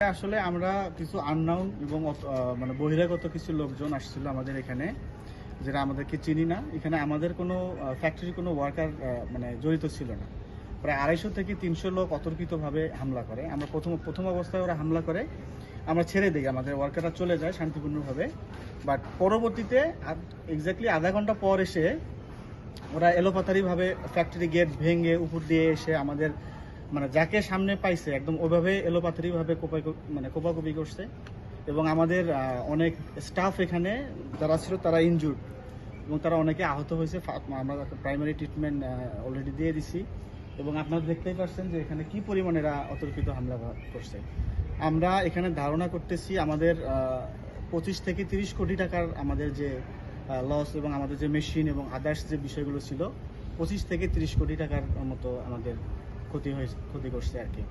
আসলে আমরা কিছু আননাউন এবং মানে বহিরাগত কিছু লোকজন আসছিল আমাদের এখানে যেটা আমাদেরকে চিনি না। এখানে আমাদের কোনো ফ্যাক্টরি কোনো ওয়ার্কার মানে জড়িত ছিল না। প্রায় আড়াইশো থেকে তিনশো লোক অতর্কিতভাবে হামলা করে। আমরা প্রথম প্রথম অবস্থায় ওরা হামলা করে। আমরা ছেড়ে দিই, আমাদের ওয়ার্কাররা চলে যায় শান্তিপূর্ণভাবে। বাট পরবর্তীতে এক্স্যাক্টলি আধা ঘণ্টা পর এসে ওরা এলোপাতারিভাবে ফ্যাক্টরি গেট ভেঙে উপর দিয়ে এসে আমাদের মানে যাকে সামনে পাইছে, একদম ওইভাবে এলোপাতারিভাবে কোপাই মানে কোপাকুপি করছে। এবং আমাদের অনেক স্টাফ এখানে যারা ছিল তারা ইনজুর্ড এবং তারা অনেকে আহত হয়েছে। আমরা প্রাইমারি ট্রিটমেন্ট অলরেডি দিয়ে দিছি। এবং আপনারা দেখতেই পাচ্ছেন যে এখানে কি পরিমাণে এরা অতর্কিত হামলা করছে। আমরা এখানে ধারণা করতেছি আমাদের পঁচিশ থেকে তিরিশ কোটি টাকার আমাদের যে লস এবং আমাদের যে মেশিন এবং আদার্স যে বিষয়গুলো ছিল, পঁচিশ থেকে তিরিশ কোটি টাকার মতো আমাদের ক্ষতি হয়েছে ক্ষতি করছে আর কি।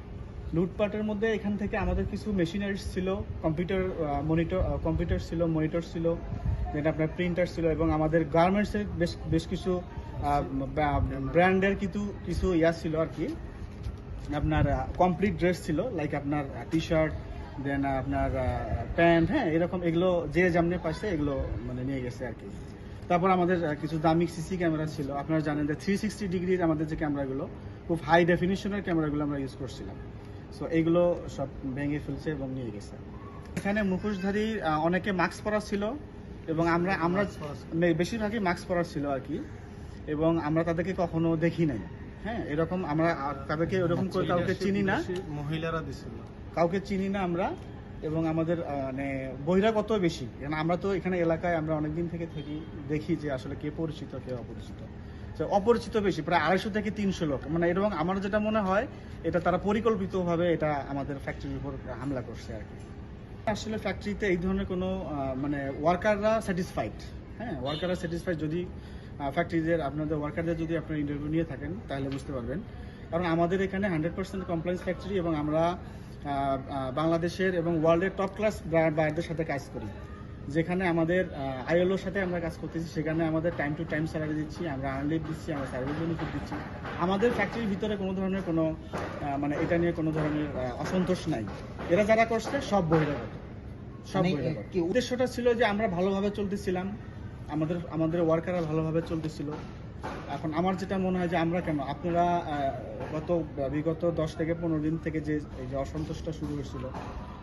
লুটপাটের মধ্যে এখান থেকে আমাদের কিছু মেশিনারিজ ছিল, কম্পিউটার মনিটর কম্পিউটার ছিল, মনিটর ছিল, যেটা আপনার প্রিন্টার ছিল এবং আমাদের গার্মেন্টসের বেশ বেশ কিছু ব্র্যান্ডের কিছু কিছু ইয়া ছিল আর কি। আপনার কমপ্লিট ড্রেস ছিল লাইক আপনার টি শার্ট দেন আপনার প্যান্ট হ্যাঁ এরকম এগুলো যে যেমনি পাইছে এগুলো মানে নিয়ে গেছে আর কি। তারপর আমাদের কিছু দামি সিসি ক্যামেরা ছিল। আপনারা জানেন যে থ্রি সিক্সটি ডিগ্রির আমাদের যে ক্যামেরাগুলো খুব হাই ডেফিনিশনের ক্যামেরাগুলো আমরা ইউজ করছিলাম। সো এইগুলো সব ভেঙে ফেলছে এবং নিয়ে গেছে। এখানে মুখোশধারী অনেকে মাস্ক পরা ছিল এবং আমরা আমরা বেশিরভাগই মাস্ক পরা ছিল আর কি। এবং আমরা তাদেরকে কখনো দেখি নাই। হ্যাঁ এরকম আমরা তাদেরকে এরকম করে কাউকে চিনি না। মহিলারা দিছিল। কাউকে চিনি না আমরা এবং আমাদের মানে বহিরাগত বেশি। কারণ আমরা তো এখানে এলাকায় আমরা অনেকদিন থেকে থাকি দেখি যে আসলে কে পরিচিত কে অপরিচিত। অপরিচিত বেশি, প্রায় আড়াইশো থেকে তিনশো লোক। মানে এবং আমার যেটা মনে হয়, এটা তারা পরিকল্পিতভাবে এটা আমাদের ফ্যাক্টরির উপর হামলা করছে আর কি। আসলে ফ্যাক্টরিতে এই ধরনের কোনো মানে ওয়ার্কাররা স্যাটিসফাইড হ্যাঁ? ওয়ার্কাররা স্যাটিসফাইড যদি ফ্যাক্টরিদের আপনাদের ওয়ার্কারদের যদি আপনার ইন্টারভিউ নিয়ে থাকেন, তাহলে বুঝতে পারবেন। কারণ আমাদের এখানে হান্ড্রেড পার্সেন্ট কমপ্লায়েন্স ফ্যাক্টরি এবং আমরা বাংলাদেশের এবং ওয়ার্ল্ডের টপ ক্লাস ব্রায়ারদের সাথে কাজ করি। যেখানে আমাদের আইএলওর সাথে আমরা কাজ করতেছি সেখানে আমাদের টাইম টু টাইম স্যালারি দিচ্ছি আমরা আর্নলিভ দিচ্ছি আমরা সার্ভিস বেনিফিট দিচ্ছি। আমাদের ফ্যাক্টরির ভিতরে কোনো ধরনের কোনো মানে এটা নিয়ে কোনো ধরনের অসন্তোষ নাই। এরা যারা করছে সব বহিরাগত। সব মানে বহিরাগত। উদ্দেশ্যটা ছিল যে আমরা ভালোভাবে চলতেছিলাম আমাদের আমাদের ওয়ার্কাররা ভালোভাবে চলতেছিল। এখন আমার যেটা মনে হয় যে আমরা কেন আপনারা গত বিগত দশ থেকে পনেরো দিন থেকে যে এই যে অসন্তোষটা শুরু হয়েছিল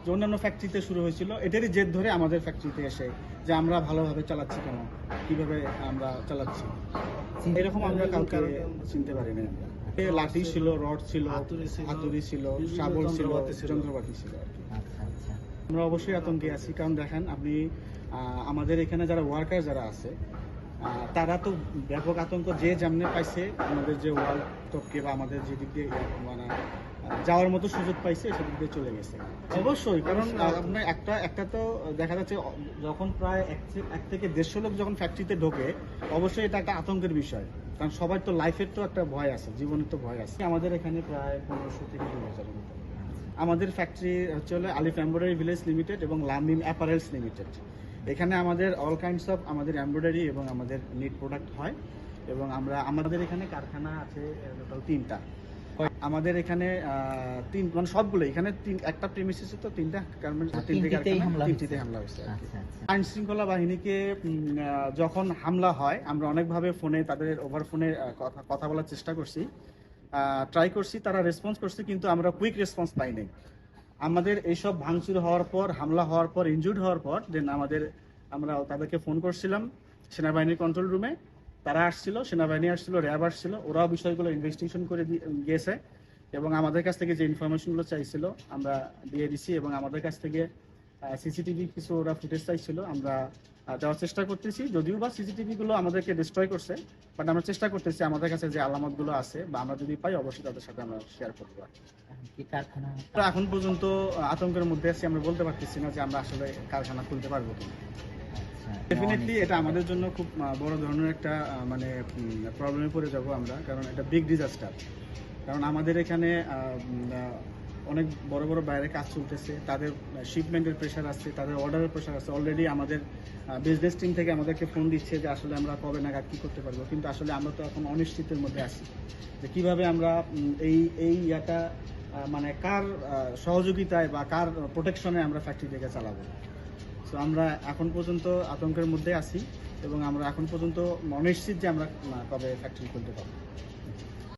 যে অন্যান্য ফ্যাক্টরিতে শুরু হয়েছিল এটারই জেদ ধরে আমাদের ফ্যাক্টরিতে এসে যে আমরা ভালোভাবে চালাচ্ছি কেন? কীভাবে আমরা চালাচ্ছি? এরকম আমরা কাউকে চিনতে পারি না আমরা লাঠি ছিল রড ছিল হাতুড়ি ছিল, শাবল ছিল যন্ত্রপাতি ছিল। আচ্ছা আচ্ছা। আমরা অবশ্যই আতঙ্কে আছি। কারণ দেখেন আপনি আহ, আমাদের এখানে যারা ওয়ার্কার যারা আছে তারা তো ব্যাপক আতঙ্ক যে যেমনে পাইছে আমাদের যে ওয়াল টপকে বা আমাদের যে দিক দিয়ে মানে যাওয়ার মতো সুযোগ পাইছে সেদিক দিয়ে চলে গেছে। অবশ্যই কারণ আপনার একটা একটা তো দেখা যাচ্ছে যখন প্রায় এক থেকে দেড়শো লোক যখন ফ্যাক্টরিতে ঢোকে অবশ্যই এটা একটা আতঙ্কের বিষয়। কারণ সবার তো লাইফের তো একটা ভয় আছে জীবনের তো ভয় আছে। আমাদের এখানে প্রায় পনেরোশো থেকে দুই হাজারের মতো। আমাদের ফ্যাক্টরি হচ্ছে হলো আলিফ এমব্রয়ডারি ভিলেজ লিমিটেড এবং লামিম অ্যাপারেলস লিমিটেড। এখানে আমাদের অল কাইন্ডস অফ আমাদের এমব্রয়ডারি এবং আমাদের নিট প্রোডাক্ট হয়। এবং আমরা আমাদের এখানে কারখানা আছে টোটাল তিনটা। আমাদের এখানে তিন মানে সবগুলো এখানে তিন একটা প্রেমিসিসে তো তিনটা গার্মেন্টস হামলা তিনটিতে। হামলা হয়েছে আচ্ছা আচ্ছা। আইন শৃঙ্খলা বাহিনীকে যখন হামলা হয় আমরা অনেকভাবে ফোনে তাদের ওভার ফোনে কথা কথা বলার চেষ্টা করছি। ট্রাই করছি তারা রেসপন্স করছে কিন্তু আমরা কুইক রেসপন্স পাই নাই। আমাদের এইসব ভাঙচুর হওয়ার পর হামলা হওয়ার পর ইনজুর্ড হওয়ার পর দেন আমাদের আমরা তাদেরকে ফোন করছিলাম সেনাবাহিনীর কন্ট্রোল রুমে তারা আসছিল সেনাবাহিনী আসছিল র্যাব আসছিল ওরাও বিষয়গুলো ইনভেস্টিগেশন করে গিয়েছে এবং আমাদের কাছ থেকে যে ইনফরমেশনগুলো চাইছিল আমরা দিয়ে দিছি এবং আমাদের কাছ থেকে সিসিটিভি কিছু ওরা ফুটেজ চাইছিল আমরা দেওয়ার চেষ্টা করতেছি। যদিও বা সিসিটিভি গুলো আমাদেরকে ডিস্ট্রয় করছে বাট আমরা চেষ্টা করতেছি আমাদের কাছে যে আলামতগুলো আছে বা আমরা যদি পাই অবশ্যই তাদের সাথে আমরা শেয়ার করতে পারি এখন পর্যন্ত আতঙ্কের মধ্যে আছি আমরা বলতে পারতেছি না যে আমরা আসলে কারখানা খুলতে পারব কিনা। ডেফিনেটলি এটা আমাদের জন্য খুব বড় ধরনের একটা মানে প্রবলেমে পড়ে যাব আমরা কারণ এটা বিগ ডিজাস্টার কারণ আমাদের এখানে অনেক বড় বড় বাইরে কাজ চলতেছে তাদের শিপমেন্টের প্রেশার আছে তাদের অর্ডারের প্রেশার আছে অলরেডি আমাদের বিজনেস টিম থেকে আমাদেরকে ফোন দিচ্ছে যে আসলে আমরা কবে নাগাদ কী করতে পারব। কিন্তু আসলে আমরা তো এখন অনিশ্চিতের মধ্যে আছি। যে কীভাবে আমরা এই এই ইয়াটা মানে কার সহযোগিতায় বা কার প্রোটেকশনে আমরা ফ্যাক্টরিটাকে চালাবো। সো আমরা এখন পর্যন্ত আতঙ্কের মধ্যে আছি এবং আমরা এখন পর্যন্ত অনিশ্চিত যে আমরা কবে ফ্যাক্টরি খুলতে পারব।